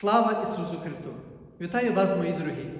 Слава Ісусу Христу! Вітаю вас, мої дорогі!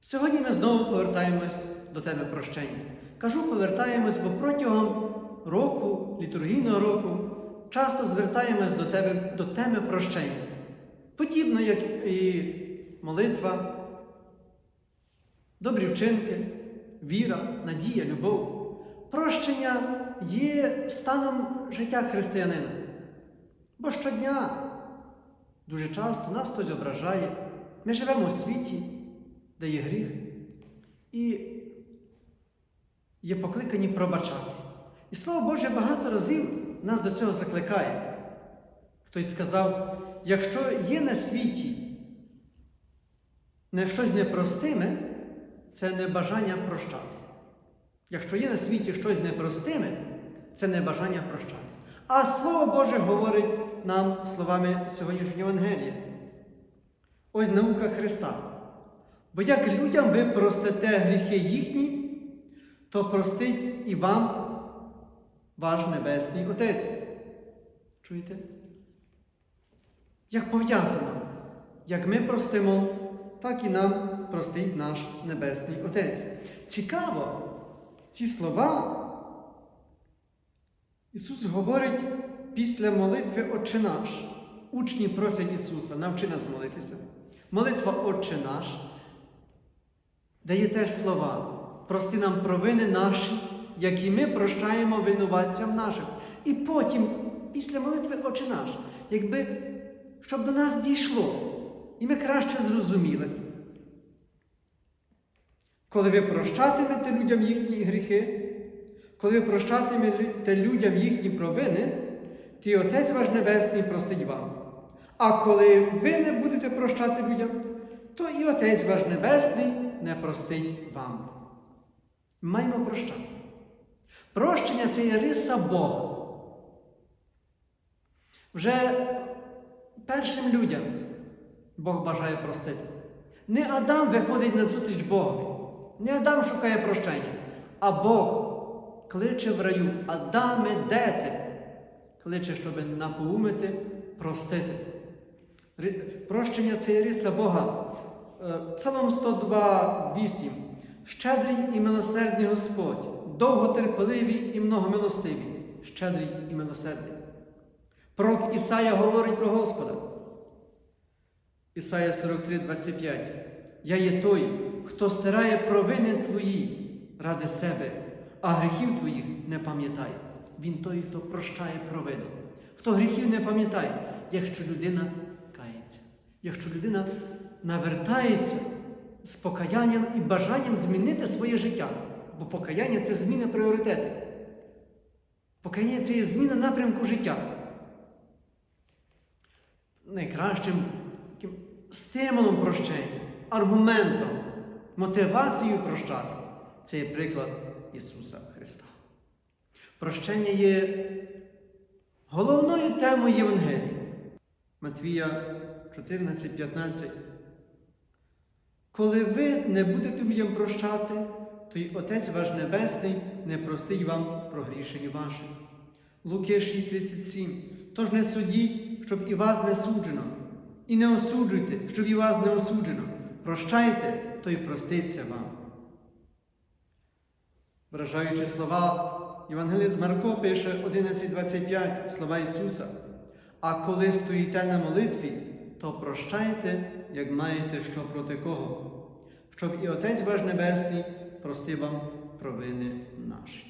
Сьогодні ми знову повертаємось до теми прощення. Кажу повертаємось, бо протягом року, літургійного року, часто звертаємось до, тебе, до теми прощення. Подібно, як і молитва, добрі вчинки, віра, надія, любов. Прощення є станом життя християнина. Бо щодня дуже часто нас хтось ображає. Ми живемо у світі, де є гріх, і є покликані пробачати. І Слово Боже багато разів нас до цього закликає. Хтось сказав, якщо є на світі не щось непростиме, це не бажання прощати. Якщо є на світі щось непростиме, це не бажання прощати. А Слово Боже говорить нам словами сьогоднішнього Євангелія. Ось наука Христа. Бо як людям ви простите гріхи їхні, то простить і вам ваш Небесний Отець. Чуєте? Як пов'язано, як ми простимо, так і нам простить наш Небесний Отець. Цікаво, ці слова Ісус говорить після молитви Отче наш. Учні просять Ісуса, навчи нас молитися. Молитва Отче наш дає теж слова. Прости нам провини наші, які ми прощаємо винуватцям нашим. І потім, після молитви Отче наш, якби, щоб до нас дійшло, і ми краще зрозуміли. Коли ви прощатимете людям їхні гріхи, коли ви прощатимете людям їхні провини, то і Отець ваш Небесний простить вам. А коли ви не будете прощати людям, то і Отець ваш Небесний не простить вам. Маємо прощати. Прощення це є риса Бога. Вже першим людям Бог бажає простити. Не Адам виходить на зустріч Богові. Не Адам шукає прощення, а Бог кличе в раю Адаме, де ти? Кличе, щоб напоумити, простити. Прощення це є риса Бога. Е, Псалом 102, 8. Щедрий і милосердний Господь, довготерпеливий і многомилостивий, щедрий і милосердний. Пророк Ісая говорить про Господа. Ісая 43, 25. Я є той, хто стирає провини твої ради себе, а гріхів твоїх не пам'ятає. Він той, хто прощає провину. Хто гріхів не пам'ятає, якщо людина кається, якщо людина навертається з покаянням і бажанням змінити своє життя. Бо покаяння це зміна пріоритетів. Покаяння це є зміна напрямку життя. Найкращим таким стимулом прощення, аргументом, мотивацією прощати це є приклад Ісуса Христа. Прощення є головною темою Євангелії. Матвія 14, 15. Коли ви не будете людям прощати, то й Отець ваш Небесний не простить вам прогрішень ваших. Луки 6,37. Тож не судіть, щоб і вас не суджено, і не осуджуйте, щоб і вас не осуджено. Прощайте, то й проститься вам. Вражаючи слова, Євангеліст Марко пише 11.25 слова Ісуса. А коли стоїте на молитві, то прощайте, як маєте що проти кого, щоб і Отець ваш Небесний простив вам провини наші.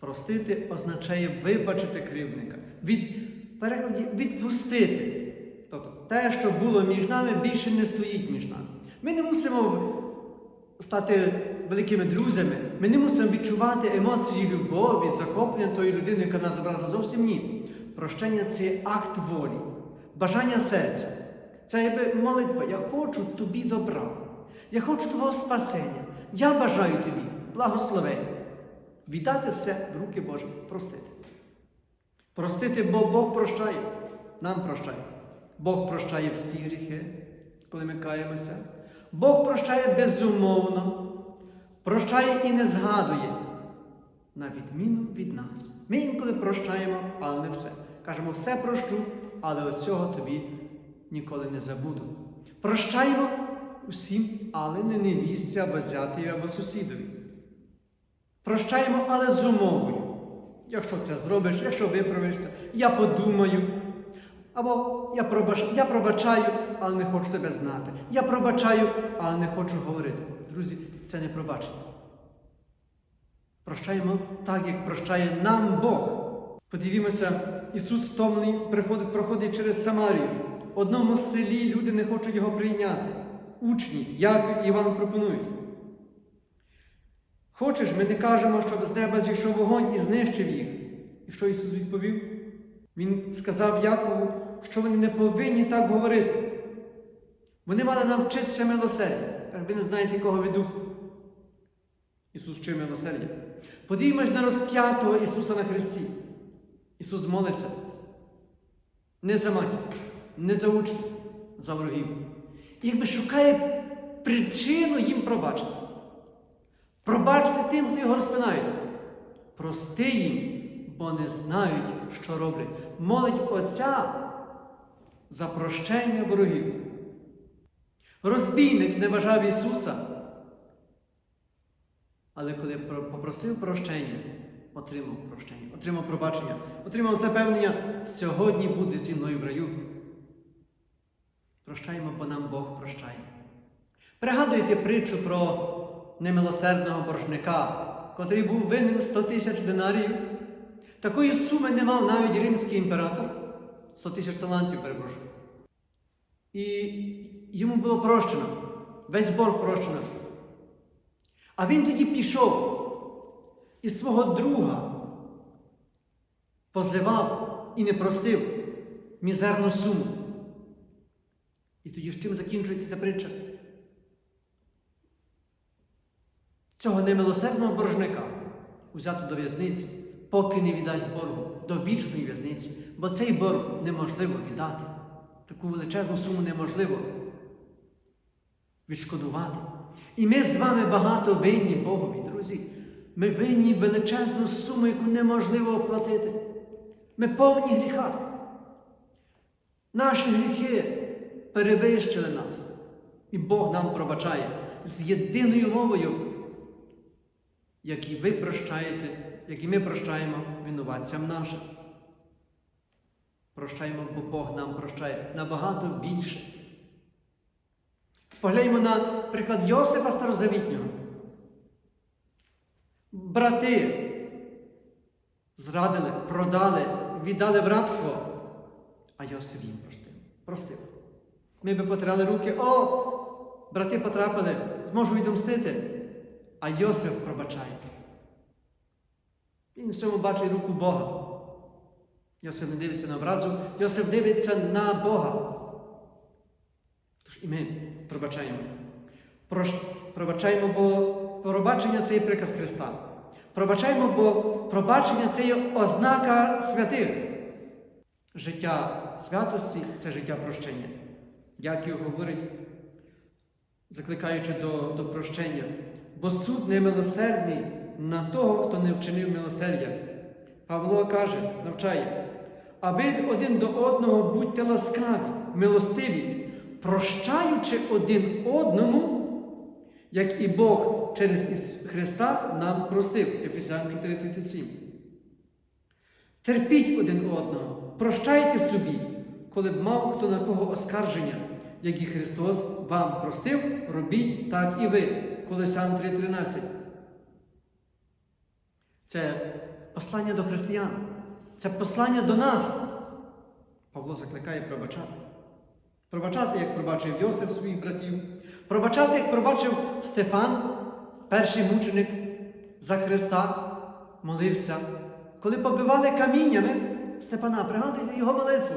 Простити означає вибачити кривника, від перекладі відпустити. Тобто те, що було між нами, більше не стоїть між нами. Ми не мусимо стати великими друзями, ми не мусимо відчувати емоції любові, захоплення тої людини, яка нас образила. Зовсім ні. Прощення це акт волі, бажання серця. Це якби молитва. Я хочу тобі добра. Я хочу твого спасення. Я бажаю тобі благословення. Віддати все в руки Божі, простити. Простити, бо Бог прощає, нам прощає. Бог прощає всі гріхи, коли ми каємося. Бог прощає безумовно, прощає і не згадує, на відміну від нас. Ми інколи прощаємо, але не все. Кажемо, все прощу, але от цього тобі ніколи не забуду. Прощаємо усім, але не невістці або зятеві або сусідові. Прощаємо, але з умовою. Якщо це зробиш, якщо виправишся, я подумаю. Або я пробачаю, але не хочу тебе знати. Я пробачаю, але не хочу говорити. Друзі, це не пробачення. Прощаємо так, як прощає нам Бог. Подивімося, Ісус втомлений приходить, проходить через Самарію. В одному селі люди не хочуть його прийняти. Учні, як Іван пропонують. Хочеш, ми не кажемо, щоб з неба зійшов вогонь і знищив їх. І що Ісус відповів? Він сказав Якову, що вони не повинні так говорити. Вони мали навчитися милосердя. Каже, ви не знаєте, кого веду. Ісус вчив милосердя. Подивімось на розп'ятого Ісуса на Христі. Ісус молиться не за матір, не за учнів, за ворогів. І якби шукає причину їм пробачити. Пробачте тим, хто його розпинають. Прости їм, бо не знають, що роблять. Молить Отця за прощення ворогів. Розбійник зневажав Ісуса. Але коли попросив прощення, отримав прощення, отримав пробачення, отримав запевнення, сьогодні буде зі мною в раю. Прощаємо, бо нам Бог прощає. Пригадуєте притчу про немилосердного боржника, котрий був винен 100 тисяч динарів. Такої суми не мав навіть римський імператор. 100 тисяч талантів, перепрошую. І йому було прощено. Весь борг прощено. А він тоді пішов і свого друга позивав і не простив мізерну суму. І тоді з чим закінчується ця притча? Цього немилосердного боржника узято до в'язниці, поки не віддасть боргу, до вічної в'язниці, бо цей борг неможливо віддати. Таку величезну суму неможливо відшкодувати. І ми з вами багато винні Богові, друзі. Ми винні величезну суму, яку неможливо оплатити. Ми повні гріха. Наші гріхи перевищили нас. І Бог нам пробачає з єдиною мовою, як і ви прощаєте, як і ми прощаємо винуватцям нашим. Прощаємо, бо Бог нам прощає набагато більше. Погляньмо на приклад Йосифа Старозавітнього. Брати зрадили, продали, віддали в рабство, а Йосиф їм простив. простив. Ми би потирали руки, о, брати потрапили, зможу відомстити. А Йосиф пробачає. Він в цьому бачить руку Бога. Йосиф не дивиться на образу, Йосиф дивиться на Бога. Тож і ми пробачаємо. Прош... Пробачаємо, бо пробачення це є приклад Христа. Пробачаємо, бо пробачення це є ознака святих. Життя святості це життя прощення. Яків говорить, закликаючи до, до прощення. Бо суд немилосердний на того, хто не вчинив милосердя. Павло каже, навчає, а ви один до одного будьте ласкаві, милостиві, прощаючи один одному, як і Бог через Христа нам простив. Ефесян 4:37. Терпіть один одного, прощайте собі, коли б мав хто на кого оскарження, як і Христос вам простив, робіть так і ви. Колосан 3:13. Це послання до християн. Це послання до нас. Павло закликає пробачати. Пробачати, як пробачив Йосиф своїх братів. Пробачати, як пробачив Стефан, перший мученик за Христа, молився. Коли побивали каміннями Степана, пригадуйте його молитву.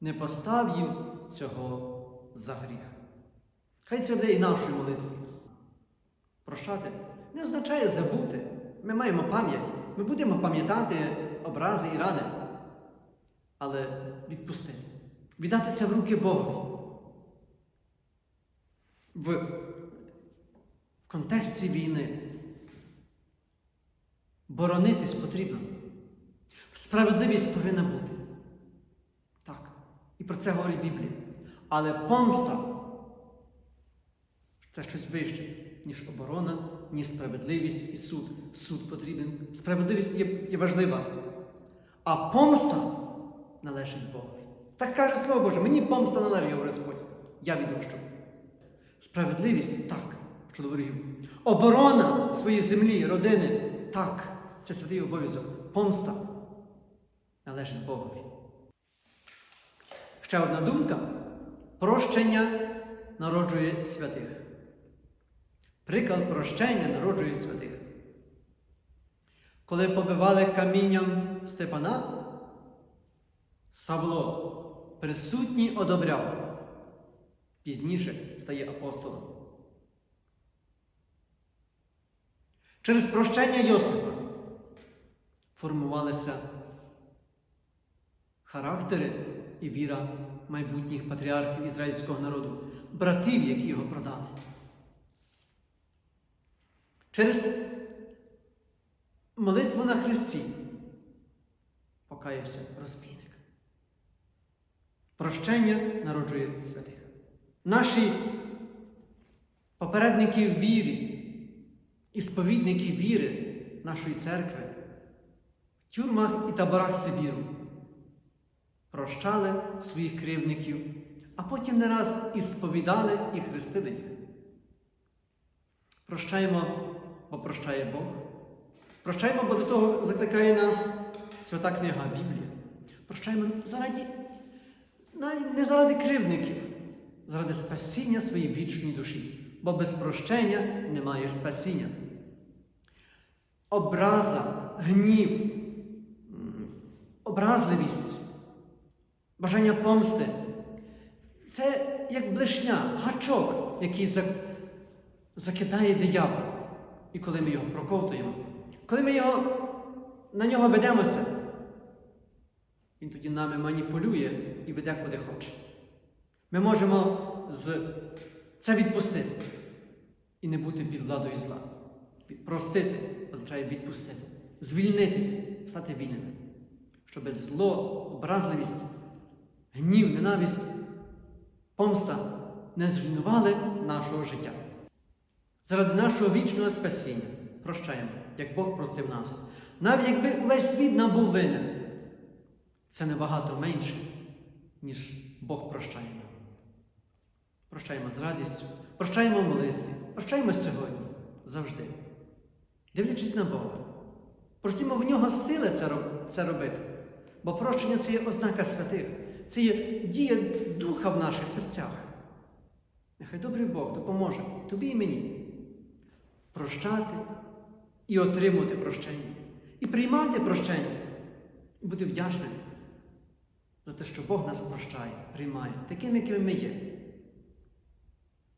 Не постав їм цього за гріх. Хай це буде і нашою молитвою. Прощати не означає забути. Ми маємо пам'ять. Ми будемо пам'ятати образи і рани. Але відпустити. Віддати це в руки Богові. В, в контексті війни. Боронитись потрібно. Справедливість повинна бути. Так. І про це говорить Біблія. Але помста це щось вище, ніж оборона, ніж справедливість і суд. Суд потрібен. Справедливість є, є важлива. А помста належить Богові. Так каже Слово Боже, мені помста належить, говорить Господь. Я відомщу. Справедливість так, щодо ворогів. Оборона своєї землі, родини так. Це святий обов'язок. Помста належить Богові. Ще одна думка. Прощення народжує святих. Приклад прощення народжує святих. Коли побивали камінням Степана, Савло присутній одобряв. Пізніше стає апостолом. Через прощення Йосифа формувалися характери і віра майбутніх патріархів ізраїльського народу, братів, які його продали. Через молитву на Христі покаявся розбійник. Прощення народжує святих. Наші попередники вірі і сповідники віри нашої церкви в тюрмах і таборах Сибіру прощали своїх кривдників, а потім не раз і сповідали і хрестили їх. Прощаємо, бо прощає Бог. Прощаємо, бо до того закликає нас свята книга Біблія. Прощаємо заради, навіть не заради кривдників, заради спасіння своєї вічної душі. Бо без прощення немає спасіння. Образа, гнів, образливість, бажання помсти це як блешня, гачок, який закидає диявол. І коли ми його проковтуємо, коли ми його, на нього ведемося, він тоді нами маніпулює і веде куди хоче. Ми можемо з... це відпустити і не бути під владою зла. Простити означає відпустити, звільнитись, стати вільними. Щоб зло, образливість, гнів, ненависть, помста не зруйнували нашого життя. Заради нашого вічного спасіння прощаємо, як Бог простив нас. Навіть якби увесь світ нам був винен, це набагато менше, ніж Бог прощає нам. Прощаємо з радістю, прощаємо в молитві, прощаємо сьогодні, завжди. Дивлячись на Бога. Просимо в нього сили це, робити. Бо прощення це є ознака святих, це є дія духа в наших серцях. Нехай добрий Бог допоможе тобі і мені прощати і отримувати прощення, і приймати прощення, і бути вдячним за те, що Бог нас прощає, приймає, таким, якими ми є.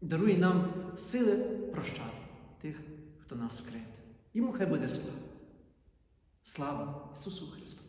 Дарує нам сили прощати тих, хто нас скривдив. Йому хай буде слава. Слава Ісусу Христу!